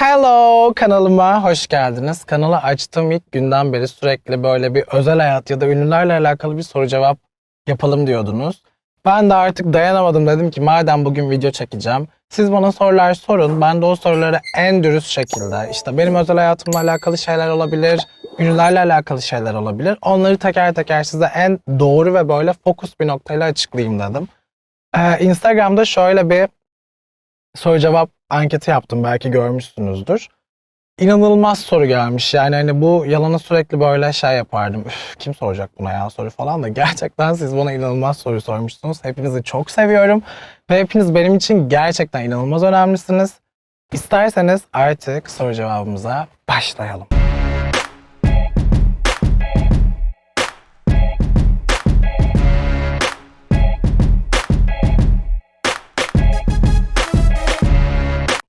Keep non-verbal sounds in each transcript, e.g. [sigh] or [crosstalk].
Hello kanalıma hoş geldiniz. Kanalı açtığım ilk günden beri sürekli böyle bir özel hayat ya da ünlülerle alakalı bir soru cevap yapalım diyordunuz. Ben de artık dayanamadım dedim ki madem bugün video çekeceğim siz bana sorular sorun. Ben de o soruları en dürüst şekilde işte benim özel hayatımla alakalı şeyler olabilir, ünlülerle alakalı şeyler olabilir. Onları teker teker size en doğru ve böyle fokus bir noktayla açıklayayım dedim. Ee, Instagram'da şöyle bir soru cevap anketi yaptım belki görmüşsünüzdür. İnanılmaz soru gelmiş. Yani hani bu yalana sürekli böyle şey yapardım. Üf, kim soracak buna ya soru falan da gerçekten siz bana inanılmaz soru sormuşsunuz. Hepinizi çok seviyorum ve hepiniz benim için gerçekten inanılmaz önemlisiniz. İsterseniz artık soru cevabımıza başlayalım.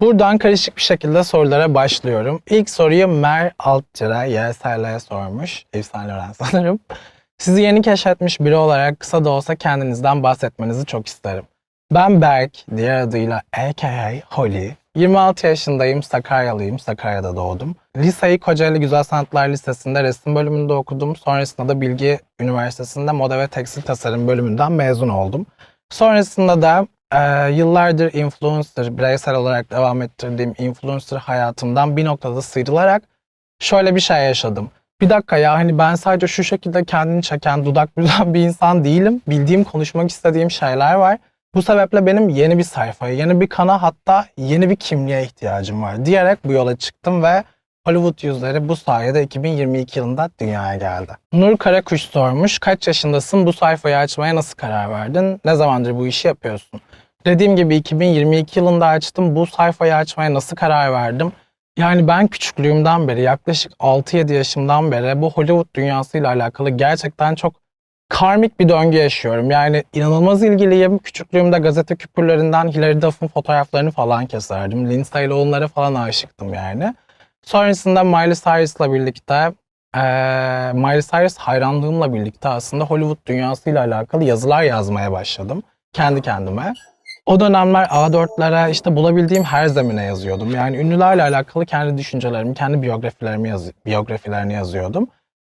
Buradan karışık bir şekilde sorulara başlıyorum. İlk soruyu Mer Altçıra YSL'ye sormuş. Efsane öğren sanırım. Sizi yeni keşfetmiş biri olarak kısa da olsa kendinizden bahsetmenizi çok isterim. Ben Berk, diğer adıyla aka Holly. 26 yaşındayım, Sakaryalıyım, Sakarya'da doğdum. Liseyi Kocaeli Güzel Sanatlar Lisesi'nde resim bölümünde okudum. Sonrasında da Bilgi Üniversitesi'nde moda ve tekstil tasarım bölümünden mezun oldum. Sonrasında da ee, yıllardır influencer, bireysel olarak devam ettirdiğim influencer hayatımdan bir noktada sıyrılarak şöyle bir şey yaşadım. Bir dakika ya hani ben sadece şu şekilde kendini çeken, dudak [laughs] büzen bir insan değilim. Bildiğim, konuşmak istediğim şeyler var. Bu sebeple benim yeni bir sayfaya, yeni bir kana hatta yeni bir kimliğe ihtiyacım var diyerek bu yola çıktım ve Hollywood yüzleri bu sayede 2022 yılında dünyaya geldi. Nur Karakuş sormuş, kaç yaşındasın, bu sayfayı açmaya nasıl karar verdin, ne zamandır bu işi yapıyorsun? Dediğim gibi 2022 yılında açtım, bu sayfayı açmaya nasıl karar verdim? Yani ben küçüklüğümden beri, yaklaşık 6-7 yaşımdan beri bu Hollywood dünyasıyla alakalı gerçekten çok karmik bir döngü yaşıyorum. Yani inanılmaz ilgiliyim. Küçüklüğümde gazete küpürlerinden Hilary Duff'ın fotoğraflarını falan keserdim. Lindsay Lohan'lara falan aşıktım yani. Sonrasında Miley Cyrus'la birlikte eee Miley Cyrus hayranlığımla birlikte aslında Hollywood dünyasıyla alakalı yazılar yazmaya başladım. Kendi kendime. O dönemler A4'lere işte bulabildiğim her zemine yazıyordum. Yani ünlülerle alakalı kendi düşüncelerimi, kendi biyografilerimi yaz biyografilerini yazıyordum.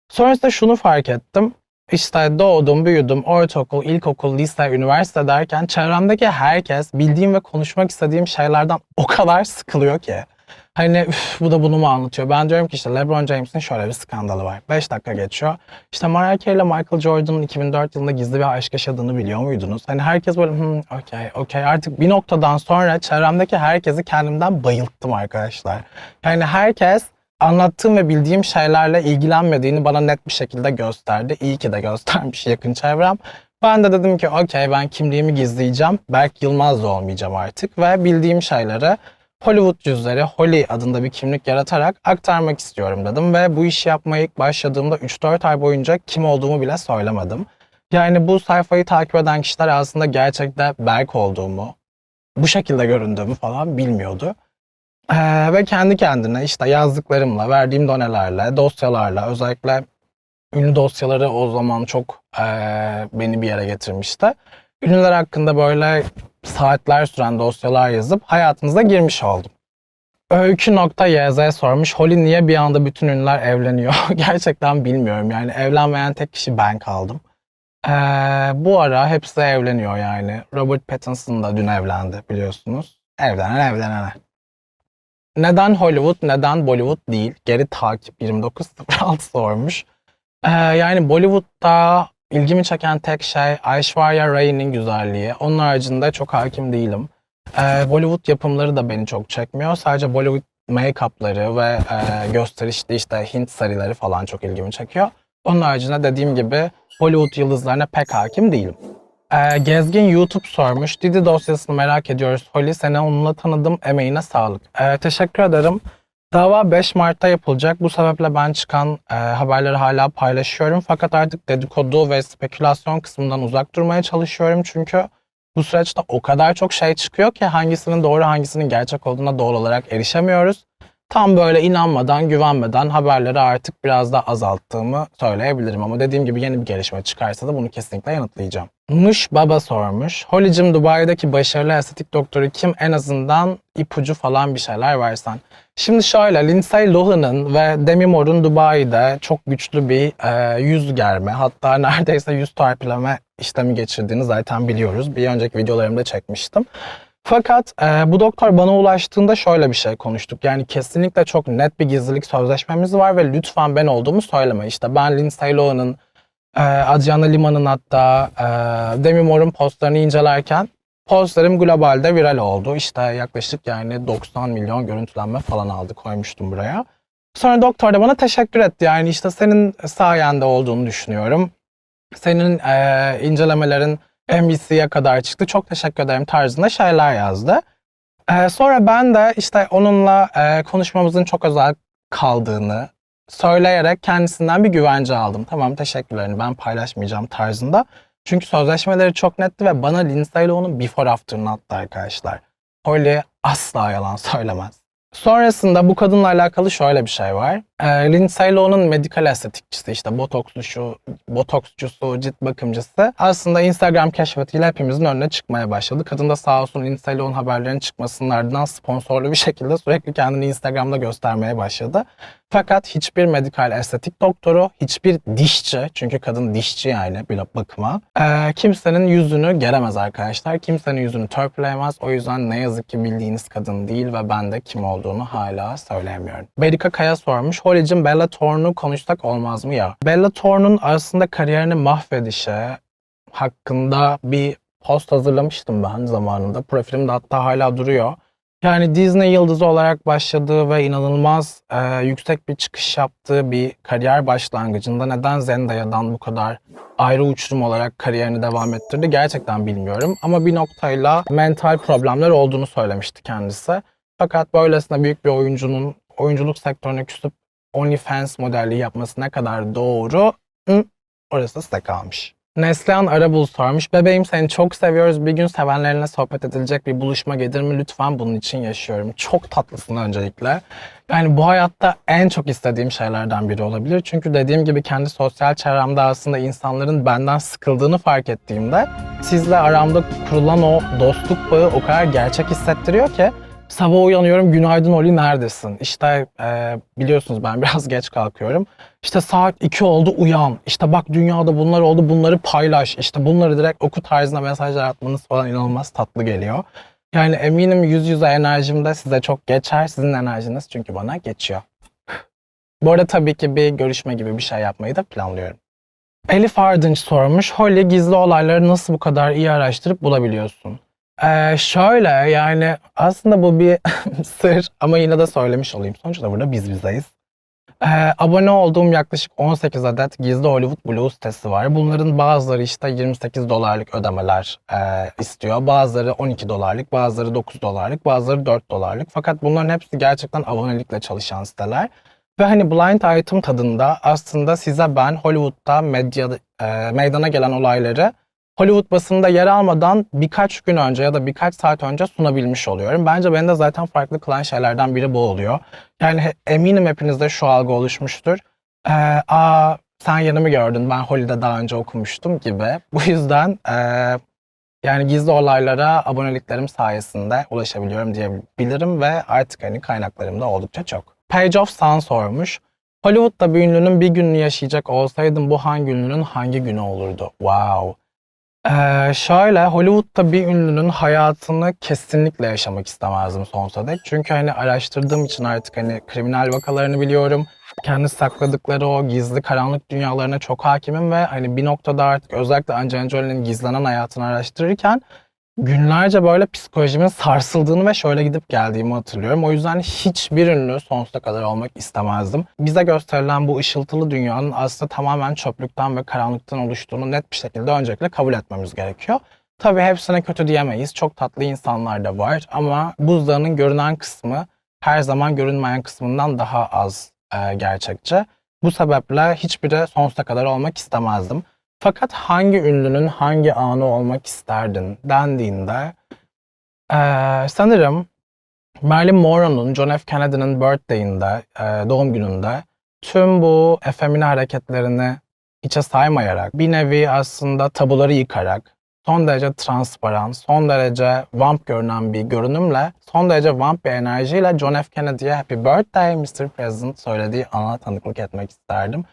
Sonrasında şunu fark ettim. İşte doğdum, büyüdüm, ortaokul, ilkokul, lise, üniversite derken çevremdeki herkes bildiğim ve konuşmak istediğim şeylerden o kadar sıkılıyor ki. Hani üf, bu da bunu mu anlatıyor? Ben diyorum ki işte LeBron James'in şöyle bir skandalı var. 5 dakika geçiyor. İşte Mariah Carey ile Michael Jordan'ın 2004 yılında gizli bir aşk yaşadığını biliyor muydunuz? Hani herkes böyle hmm, okey okey artık bir noktadan sonra çevremdeki herkesi kendimden bayılttım arkadaşlar. Yani herkes anlattığım ve bildiğim şeylerle ilgilenmediğini bana net bir şekilde gösterdi. İyi ki de göstermiş yakın çevrem. Ben de dedim ki okey ben kimliğimi gizleyeceğim. Berk Yılmaz da olmayacağım artık ve bildiğim şeyleri Hollywood yüzleri Holly adında bir kimlik yaratarak aktarmak istiyorum dedim ve bu işi yapmaya ilk başladığımda 3-4 ay boyunca kim olduğumu bile söylemedim. Yani bu sayfayı takip eden kişiler aslında gerçekten Berk olduğumu, bu şekilde göründüğümü falan bilmiyordu. Ee, ve kendi kendine işte yazdıklarımla, verdiğim donelerle, dosyalarla özellikle ünlü dosyaları o zaman çok ee, beni bir yere getirmişti. Ünlüler hakkında böyle saatler süren dosyalar yazıp hayatınıza girmiş oldum. Öykü.yz sormuş. Holly niye bir anda bütün ünlüler evleniyor? [laughs] Gerçekten bilmiyorum. Yani evlenmeyen tek kişi ben kaldım. Ee, bu ara hepsi evleniyor yani. Robert Pattinson da dün evlendi biliyorsunuz. Evlenen evlenene. Neden Hollywood, neden Bollywood değil? Geri takip 2906 sormuş. Ee, yani Bollywood'da ilgimi çeken tek şey Aishwarya Rai'nin güzelliği. Onun haricinde çok hakim değilim. Ee, Bollywood yapımları da beni çok çekmiyor. Sadece Bollywood make-up'ları ve e, gösterişli işte Hint sarıları falan çok ilgimi çekiyor. Onun haricinde dediğim gibi Hollywood yıldızlarına pek hakim değilim. Ee, Gezgin YouTube sormuş. Didi dosyasını merak ediyoruz. Holly seni onunla tanıdım. Emeğine sağlık. Ee, teşekkür ederim. Dava 5 Mart'ta yapılacak. Bu sebeple ben çıkan e, haberleri hala paylaşıyorum. Fakat artık dedikodu ve spekülasyon kısmından uzak durmaya çalışıyorum. Çünkü bu süreçte o kadar çok şey çıkıyor ki hangisinin doğru hangisinin gerçek olduğuna doğal olarak erişemiyoruz. Tam böyle inanmadan, güvenmeden haberleri artık biraz da azalttığımı söyleyebilirim. Ama dediğim gibi yeni bir gelişme çıkarsa da bunu kesinlikle yanıtlayacağım. Nuş Baba sormuş. Holicim Dubai'deki başarılı estetik doktoru kim? En azından ipucu falan bir şeyler versen. Şimdi şöyle Lindsay Lohan'ın ve Demi Moore'un Dubai'de çok güçlü bir e, yüz germe hatta [laughs] neredeyse yüz torpileme işlemi geçirdiğini zaten biliyoruz. Bir önceki videolarımda çekmiştim. Fakat e, bu doktor bana ulaştığında şöyle bir şey konuştuk. Yani kesinlikle çok net bir gizlilik sözleşmemiz var ve lütfen ben olduğumu söyleme. İşte ben Lindsay Lohan'ın, e, Adriana Lima'nın hatta e, Demi Moore'un postlarını incelerken postlarım globalde viral oldu. İşte yaklaşık yani 90 milyon görüntülenme falan aldı koymuştum buraya. Sonra doktor da bana teşekkür etti. Yani işte senin sayende olduğunu düşünüyorum. Senin e, incelemelerin NBC'ye kadar çıktı. Çok teşekkür ederim tarzında şeyler yazdı. Ee, sonra ben de işte onunla e, konuşmamızın çok özel kaldığını söyleyerek kendisinden bir güvence aldım. Tamam teşekkürlerini ben paylaşmayacağım tarzında. Çünkü sözleşmeleri çok netti ve bana Lindsay Lohan'ın before after'ını attı arkadaşlar. Holly asla yalan söylemez. Sonrasında bu kadınla alakalı şöyle bir şey var. Ee, Lindsay Lohan'ın medikal estetikçisi işte botokslu botoksçusu, cilt bakımcısı aslında Instagram keşfetiyle hepimizin önüne çıkmaya başladı. Kadın da sağ olsun Lindsay Lohan haberlerinin çıkmasının ardından sponsorlu bir şekilde sürekli kendini Instagram'da göstermeye başladı. Fakat hiçbir medikal estetik doktoru, hiçbir dişçi, çünkü kadın dişçi yani bir bakıma, e, kimsenin yüzünü geremez arkadaşlar. Kimsenin yüzünü törpüleyemez. O yüzden ne yazık ki bildiğiniz kadın değil ve ben de kim olduğunu hala söyleyemiyorum. Berika Kaya sormuş. Holicim Bella Thorne'u konuşsak olmaz mı ya? Bella Thorne'un aslında kariyerini mahvedişi hakkında bir post hazırlamıştım ben zamanında. Profilimde hatta hala duruyor. Yani Disney yıldızı olarak başladığı ve inanılmaz e, yüksek bir çıkış yaptığı bir kariyer başlangıcında neden Zendaya'dan bu kadar ayrı uçurum olarak kariyerini devam ettirdi gerçekten bilmiyorum. Ama bir noktayla mental problemler olduğunu söylemişti kendisi. Fakat böylesine büyük bir oyuncunun oyunculuk sektörüne küsüp OnlyFans modelliği yapması ne kadar doğru? Hı, orası size kalmış. Neslihan Arabul sormuş. Bebeğim seni çok seviyoruz. Bir gün sevenlerine sohbet edilecek bir buluşma gelir mi? Lütfen bunun için yaşıyorum. Çok tatlısın öncelikle. Yani bu hayatta en çok istediğim şeylerden biri olabilir. Çünkü dediğim gibi kendi sosyal çevremde aslında insanların benden sıkıldığını fark ettiğimde sizle aramda kurulan o dostluk bağı o kadar gerçek hissettiriyor ki Sabah uyanıyorum günaydın Oli neredesin? İşte e, biliyorsunuz ben [laughs] biraz geç kalkıyorum. İşte saat 2 oldu uyan. İşte bak dünyada bunlar oldu bunları paylaş. İşte bunları direkt oku tarzında mesajlar atmanız falan inanılmaz tatlı geliyor. Yani eminim yüz yüze enerjim de size çok geçer. Sizin enerjiniz çünkü bana geçiyor. Bu arada tabii ki bir görüşme gibi bir şey yapmayı da planlıyorum. Elif Ardınç sormuş. Holly gizli olayları nasıl bu kadar iyi araştırıp bulabiliyorsun? Ee, şöyle yani aslında bu bir [laughs] sır ama yine de söylemiş olayım. Sonuçta burada biz bizeyiz. Ee, abone olduğum yaklaşık 18 adet gizli Hollywood Blue sitesi var. Bunların bazıları işte 28 dolarlık ödemeler e, istiyor. Bazıları 12 dolarlık, bazıları 9 dolarlık, bazıları 4 dolarlık. Fakat bunların hepsi gerçekten abonelikle çalışan siteler. Ve hani blind item tadında aslında size ben Hollywood'da medya, e, meydana gelen olayları Hollywood basında yer almadan birkaç gün önce ya da birkaç saat önce sunabilmiş oluyorum. Bence beni de zaten farklı kılan şeylerden biri bu oluyor. Yani eminim hepinizde şu algı oluşmuştur. Ee, aa sen yeni mi gördün ben Holly'de daha önce okumuştum gibi. Bu yüzden e, yani gizli olaylara aboneliklerim sayesinde ulaşabiliyorum diyebilirim ve artık hani kaynaklarım da oldukça çok. Page of Sun sormuş. Hollywood'da bir ünlünün bir gününü yaşayacak olsaydım bu hangi ünlünün hangi günü olurdu? Wow. Ee, şöyle Hollywood'da bir ünlünün hayatını kesinlikle yaşamak istemezdim sonsuza dek. Çünkü hani araştırdığım için artık hani kriminal vakalarını biliyorum. Kendi sakladıkları o gizli karanlık dünyalarına çok hakimim ve hani bir noktada artık özellikle Angelina Jolie'nin gizlenen hayatını araştırırken günlerce böyle psikolojimin sarsıldığını ve şöyle gidip geldiğimi hatırlıyorum. O yüzden hiçbir ünlü sonsuza kadar olmak istemezdim. Bize gösterilen bu ışıltılı dünyanın aslında tamamen çöplükten ve karanlıktan oluştuğunu net bir şekilde öncelikle kabul etmemiz gerekiyor. Tabii hepsine kötü diyemeyiz. Çok tatlı insanlar da var ama buzdağının görünen kısmı her zaman görünmeyen kısmından daha az e, gerçekçi. Bu sebeple hiçbiri sonsuza kadar olmak istemezdim. Fakat hangi ünlünün hangi anı olmak isterdin dendiğinde ee, sanırım Marilyn Monroe'nun John F. Kennedy'nin birthday'inde, e, doğum gününde tüm bu efemine hareketlerini hiçe saymayarak, bir nevi aslında tabuları yıkarak, son derece transparan, son derece vamp görünen bir görünümle, son derece vamp bir enerjiyle John F. Kennedy'ye Happy Birthday Mr. President söylediği ana tanıklık etmek isterdim.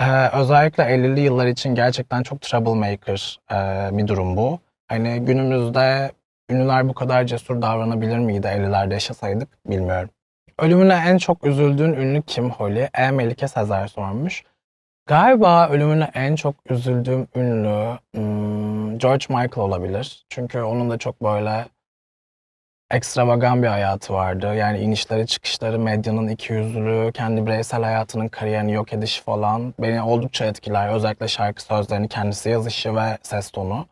Ee, özellikle 50'li yıllar için gerçekten çok troublemaker e, bir durum bu. Hani günümüzde ünlüler bu kadar cesur davranabilir miydi 50'lerde yaşasaydık bilmiyorum. Ölümüne en çok üzüldüğün ünlü kim Holly? E. Melike Sezer sormuş. Galiba ölümüne en çok üzüldüğüm ünlü hmm, George Michael olabilir. Çünkü onun da çok böyle ekstravagan bir hayatı vardı. Yani inişleri çıkışları, medyanın ikiyüzlülüğü, kendi bireysel hayatının kariyerini yok edişi falan beni oldukça etkiler. Özellikle şarkı sözlerini kendisi yazışı ve ses tonu.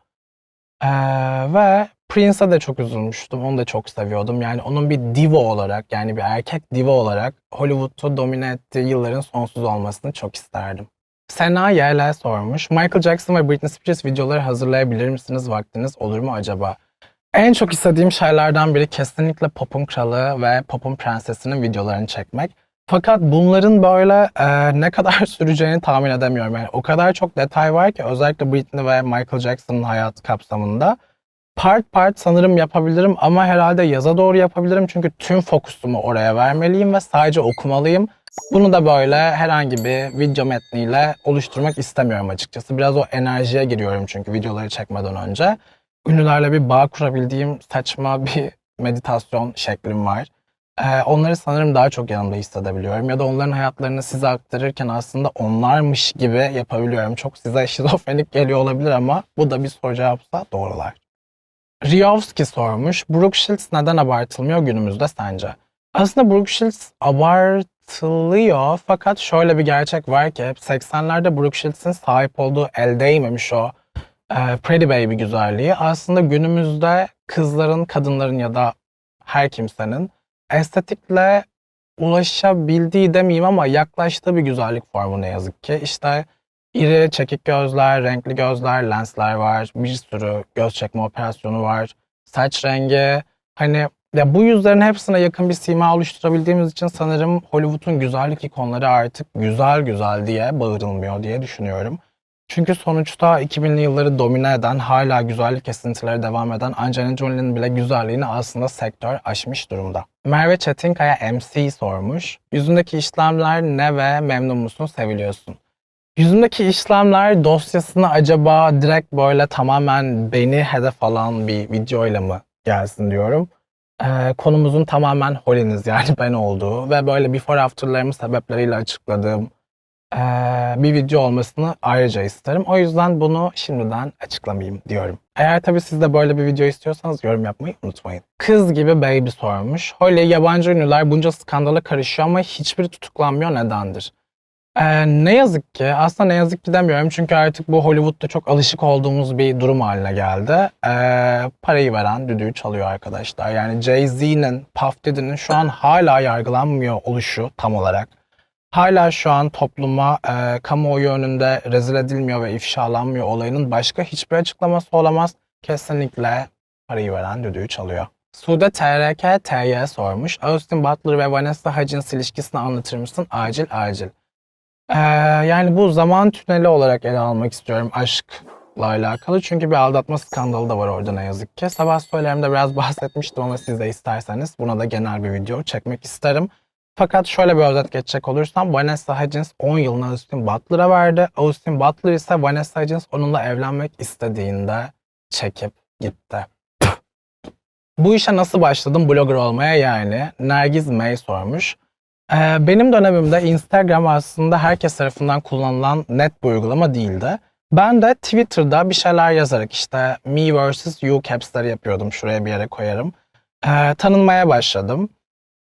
Ee, ve Prince'e de çok üzülmüştüm. Onu da çok seviyordum. Yani onun bir diva olarak yani bir erkek diva olarak Hollywood'u domine ettiği yılların sonsuz olmasını çok isterdim. Sena YL sormuş. Michael Jackson ve Britney Spears videoları hazırlayabilir misiniz? Vaktiniz olur mu acaba? En çok istediğim şeylerden biri kesinlikle pop'un kralı ve pop'un prensesinin videolarını çekmek. Fakat bunların böyle e, ne kadar [laughs] süreceğini tahmin edemiyorum. Yani o kadar çok detay var ki özellikle Britney ve Michael Jackson'ın hayatı kapsamında. Part part sanırım yapabilirim ama herhalde yaza doğru yapabilirim çünkü tüm fokusumu oraya vermeliyim ve sadece okumalıyım. Bunu da böyle herhangi bir video metniyle oluşturmak istemiyorum açıkçası. Biraz o enerjiye giriyorum çünkü videoları çekmeden önce. Ünlülerle bir bağ kurabildiğim saçma bir meditasyon şeklim var. Ee, onları sanırım daha çok yanımda hissedebiliyorum. Ya da onların hayatlarını size aktarırken aslında onlarmış gibi yapabiliyorum. Çok size [laughs] şizofrenik geliyor olabilir ama bu da bir soru cevapsa doğrular. Riyovski sormuş. Brooke Shields neden abartılmıyor günümüzde sence? Aslında Brooke Shields abartılıyor fakat şöyle bir gerçek var ki hep 80'lerde Brooke Shields'in sahip olduğu el değmemiş o Pretty Baby güzelliği aslında günümüzde kızların, kadınların ya da her kimsenin estetikle ulaşabildiği demeyeyim ama yaklaştığı bir güzellik formu ne yazık ki. İşte iri, çekik gözler, renkli gözler, lensler var, bir sürü göz çekme operasyonu var, saç rengi. Hani ya bu yüzlerin hepsine yakın bir sima oluşturabildiğimiz için sanırım Hollywood'un güzellik ikonları artık güzel güzel diye bağırılmıyor diye düşünüyorum. Çünkü sonuçta 2000'li yılları domine eden, hala güzellik esintileri devam eden Angelina Jolie'nin bile güzelliğini aslında sektör aşmış durumda. Merve Çetinkaya MC sormuş. Yüzündeki işlemler ne ve memnun musun, seviliyorsun? Yüzümdeki işlemler dosyasını acaba direkt böyle tamamen beni hedef alan bir videoyla mı gelsin diyorum. Ee, konumuzun tamamen Holly'niz yani ben olduğu ve böyle before after'larımı sebepleriyle açıkladığım bir video olmasını ayrıca isterim. O yüzden bunu şimdiden açıklamayayım diyorum. Eğer tabii siz de böyle bir video istiyorsanız yorum yapmayı unutmayın. Kız gibi baby sormuş. Holly yabancı ünlüler bunca skandala karışıyor ama hiçbiri tutuklanmıyor nedendir? Ee, ne yazık ki, aslında ne yazık ki demiyorum çünkü artık bu Hollywood'da çok alışık olduğumuz bir durum haline geldi. Ee, parayı veren düdüğü çalıyor arkadaşlar. Yani Jay-Z'nin, Puff Daddy'nin şu an hala yargılanmıyor oluşu tam olarak hala şu an topluma e, kamuoyu önünde rezil edilmiyor ve ifşalanmıyor olayının başka hiçbir açıklaması olamaz. Kesinlikle parayı veren düdüğü çalıyor. Sude TRK TY sormuş. Austin Butler ve Vanessa Hudgens ilişkisini anlatır mısın? Acil acil. Ee, yani bu zaman tüneli olarak ele almak istiyorum aşkla alakalı. Çünkü bir aldatma skandalı da var orada ne yazık ki. Sabah söylerimde biraz bahsetmiştim ama siz de isterseniz buna da genel bir video çekmek isterim. Fakat şöyle bir özet geçecek olursam Vanessa Hudgens 10 yılını Austin Butler'a verdi. Austin Butler ise Vanessa Hudgens onunla evlenmek istediğinde çekip gitti. Bu işe nasıl başladım blogger olmaya yani? Nergiz May sormuş. Ee, benim dönemimde Instagram aslında herkes tarafından kullanılan net bir uygulama değildi. Ben de Twitter'da bir şeyler yazarak işte me vs you caps'leri yapıyordum. Şuraya bir yere koyarım. Ee, tanınmaya başladım.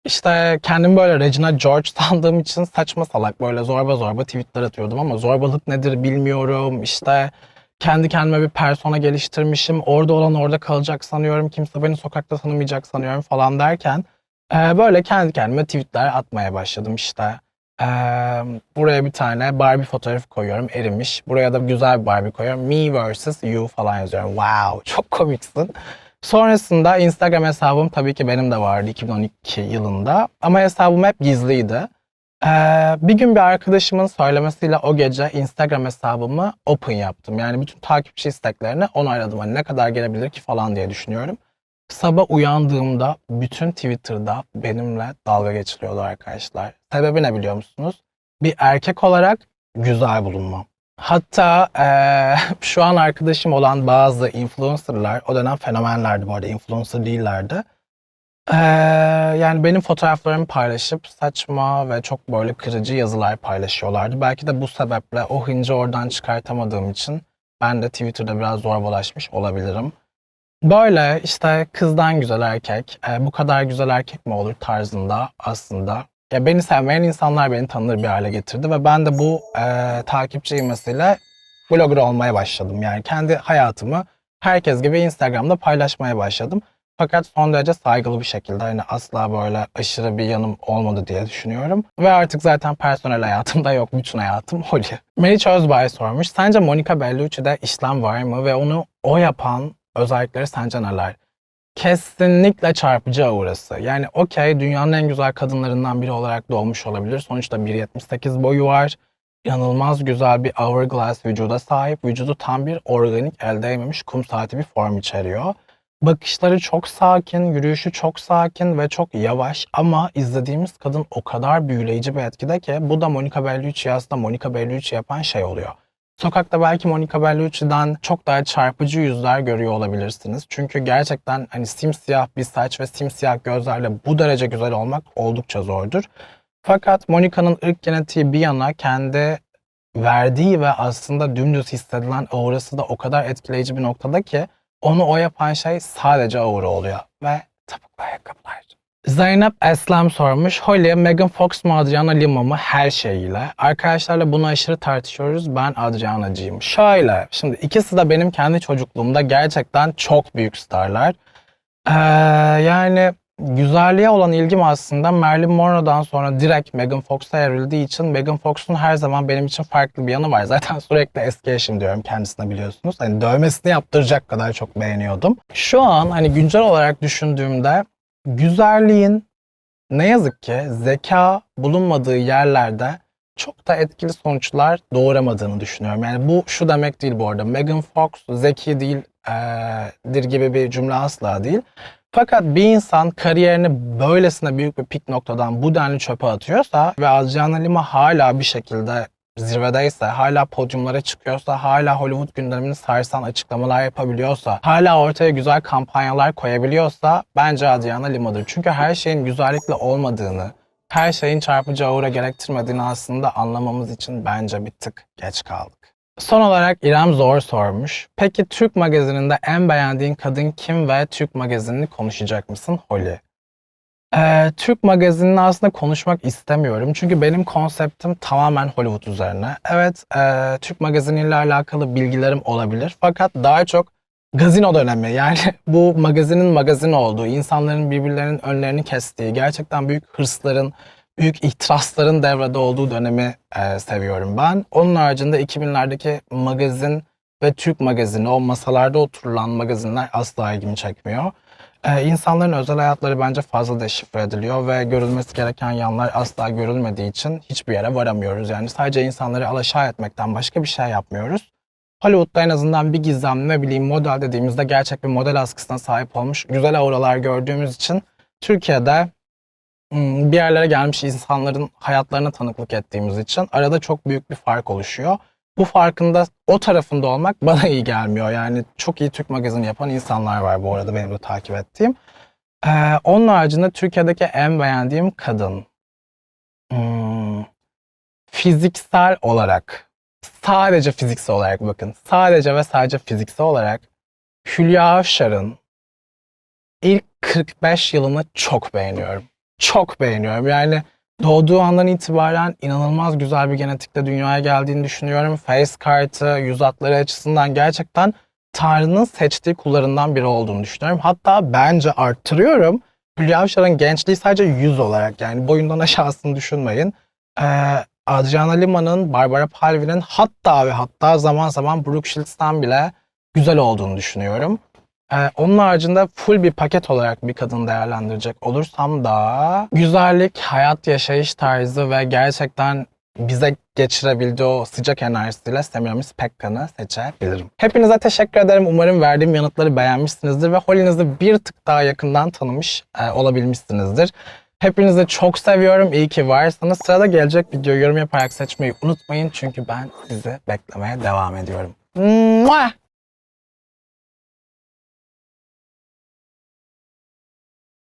İşte kendimi böyle Regina George [laughs] sandığım için saçma salak böyle zorba zorba tweetler atıyordum ama zorbalık nedir bilmiyorum. İşte kendi kendime bir persona geliştirmişim. Orada olan orada kalacak sanıyorum. Kimse beni sokakta tanımayacak sanıyorum falan derken e, böyle kendi kendime tweetler atmaya başladım işte. E, buraya bir tane Barbie fotoğrafı koyuyorum erimiş. Buraya da güzel bir Barbie koyuyorum. Me vs. you falan yazıyorum. Wow çok komiksin. Sonrasında Instagram hesabım tabii ki benim de vardı 2012 yılında. Ama hesabım hep gizliydi. Ee, bir gün bir arkadaşımın söylemesiyle o gece Instagram hesabımı open yaptım. Yani bütün takipçi isteklerini onayladım. Hani ne kadar gelebilir ki falan diye düşünüyorum. Sabah uyandığımda bütün Twitter'da benimle dalga geçiliyordu arkadaşlar. Sebebi ne biliyor musunuz? Bir erkek olarak güzel bulunmam. Hatta eee, şu an arkadaşım olan bazı influencerlar, o dönem fenomenlerdi bu arada, influencer değillerdi. Eee, yani benim fotoğraflarımı paylaşıp saçma ve çok böyle kırıcı yazılar paylaşıyorlardı. Belki de bu sebeple o hıncı oradan çıkartamadığım için ben de Twitter'da biraz zorbalaşmış olabilirim. Böyle işte kızdan güzel erkek, e, bu kadar güzel erkek mi olur tarzında aslında. Ya beni sevmeyen insanlar beni tanır bir hale getirdi ve ben de bu e, takipçi ivmesiyle blogger olmaya başladım. Yani kendi hayatımı herkes gibi Instagram'da paylaşmaya başladım. Fakat son derece saygılı bir şekilde hani asla böyle aşırı bir yanım olmadı diye düşünüyorum. Ve artık zaten personel hayatımda yok. Bütün hayatım Holly. Meriç Özbay sormuş. Sence Monica Bellucci'de işlem var mı ve onu o yapan özellikleri sence neler? Kesinlikle çarpıcı aurası. Yani okey dünyanın en güzel kadınlarından biri olarak doğmuş olabilir. Sonuçta 1.78 boyu var. İnanılmaz güzel bir hourglass vücuda sahip. Vücudu tam bir organik el değmemiş kum saati bir form içeriyor. Bakışları çok sakin, yürüyüşü çok sakin ve çok yavaş ama izlediğimiz kadın o kadar büyüleyici bir etkide ki bu da Monica Bellucci aslında Monica Bellucci yapan şey oluyor. Sokakta belki Monica Bellucci'den çok daha çarpıcı yüzler görüyor olabilirsiniz. Çünkü gerçekten hani simsiyah bir saç ve simsiyah gözlerle bu derece güzel olmak oldukça zordur. Fakat Monica'nın ırk genetiği bir yana kendi verdiği ve aslında dümdüz hissedilen aurası da o kadar etkileyici bir noktada ki onu o yapan şey sadece aura oluyor ve topuklu ayakkabılar. Zeynep Eslem sormuş. Holly, Megan Fox mu Adriana Lima mı? Her şeyiyle. Arkadaşlarla bunu aşırı tartışıyoruz. Ben Adriana'cıyım. Şöyle, şimdi ikisi de benim kendi çocukluğumda gerçekten çok büyük starlar. Ee, yani güzelliğe olan ilgim aslında Marilyn Monroe'dan sonra direkt Megan Fox'a evrildiği için Megan Fox'un her zaman benim için farklı bir yanı var. [laughs] Zaten sürekli eski eşim diyorum kendisine biliyorsunuz. Hani dövmesini yaptıracak kadar çok beğeniyordum. Şu an hani güncel olarak düşündüğümde güzelliğin ne yazık ki zeka bulunmadığı yerlerde çok da etkili sonuçlar doğuramadığını düşünüyorum. Yani bu şu demek değil bu arada. Megan Fox zeki değil eee, dir gibi bir cümle asla değil. Fakat bir insan kariyerini böylesine büyük bir pik noktadan bu denli çöpe atıyorsa ve Adriana Lima hala bir şekilde zirvedeyse, hala podyumlara çıkıyorsa, hala Hollywood gündemini sarsan açıklamalar yapabiliyorsa, hala ortaya güzel kampanyalar koyabiliyorsa bence Adriana Lima'dır. Çünkü her şeyin güzellikle olmadığını, her şeyin çarpıcı aura gerektirmediğini aslında anlamamız için bence bir tık geç kaldık. Son olarak İrem Zor sormuş. Peki Türk magazininde en beğendiğin kadın kim ve Türk magazinini konuşacak mısın Holly? Ee, Türk magazinini aslında konuşmak istemiyorum. Çünkü benim konseptim tamamen Hollywood üzerine. Evet, e, Türk magaziniyle alakalı bilgilerim olabilir. Fakat daha çok gazino dönemi. [laughs] Yani bu magazinin magazin olduğu, insanların birbirlerinin önlerini kestiği, gerçekten büyük hırsların, büyük ihtirasların devrede olduğu dönemi e, seviyorum ben. Onun haricinde 2000'lerdeki magazin ve Türk magazini, o masalarda oturulan magazinler asla ilgimi çekmiyor. Ee, insanların özel hayatları bence fazla deşifre ediliyor ve görülmesi gereken yanlar asla görülmediği için hiçbir yere varamıyoruz. Yani sadece insanları alaşağı etmekten başka bir şey yapmıyoruz. Hollywood'da en azından bir gizem ne bileyim model dediğimizde gerçek bir model askısına sahip olmuş güzel auralar gördüğümüz için Türkiye'de hmm, bir yerlere gelmiş insanların hayatlarına tanıklık ettiğimiz için arada çok büyük bir fark oluşuyor. Bu farkında o tarafında olmak bana iyi gelmiyor. Yani çok iyi Türk magazini yapan insanlar var bu arada benim de takip ettiğim. Ee, onun haricinde Türkiye'deki en beğendiğim kadın. Hmm, fiziksel olarak, sadece fiziksel olarak bakın, sadece ve sadece fiziksel olarak Hülya Avşar'ın ilk 45 yılını çok beğeniyorum. Çok beğeniyorum. Yani Doğduğu andan itibaren inanılmaz güzel bir genetikle dünyaya geldiğini düşünüyorum. Face kartı, yüz hatları açısından gerçekten Tanrı'nın seçtiği kullarından biri olduğunu düşünüyorum. Hatta bence arttırıyorum. Hülya Avşar'ın gençliği sadece yüz olarak yani boyundan aşağısını düşünmeyin. Ee, Adriana Lima'nın, Barbara Palvin'in hatta ve hatta zaman zaman Brooke Shields'tan bile güzel olduğunu düşünüyorum. Ee, onun haricinde full bir paket olarak bir kadın değerlendirecek olursam da güzellik, hayat yaşayış tarzı ve gerçekten bize geçirebildiği o sıcak enerjisiyle Semiramis Pekkan'ı seçebilirim. Hepinize teşekkür ederim. Umarım verdiğim yanıtları beğenmişsinizdir ve Holly'nizi bir tık daha yakından tanımış e, olabilmişsinizdir. Hepinizi çok seviyorum. İyi ki varsınız. Sırada gelecek videoyu yorum yaparak seçmeyi unutmayın. Çünkü ben sizi beklemeye devam ediyorum. Mua!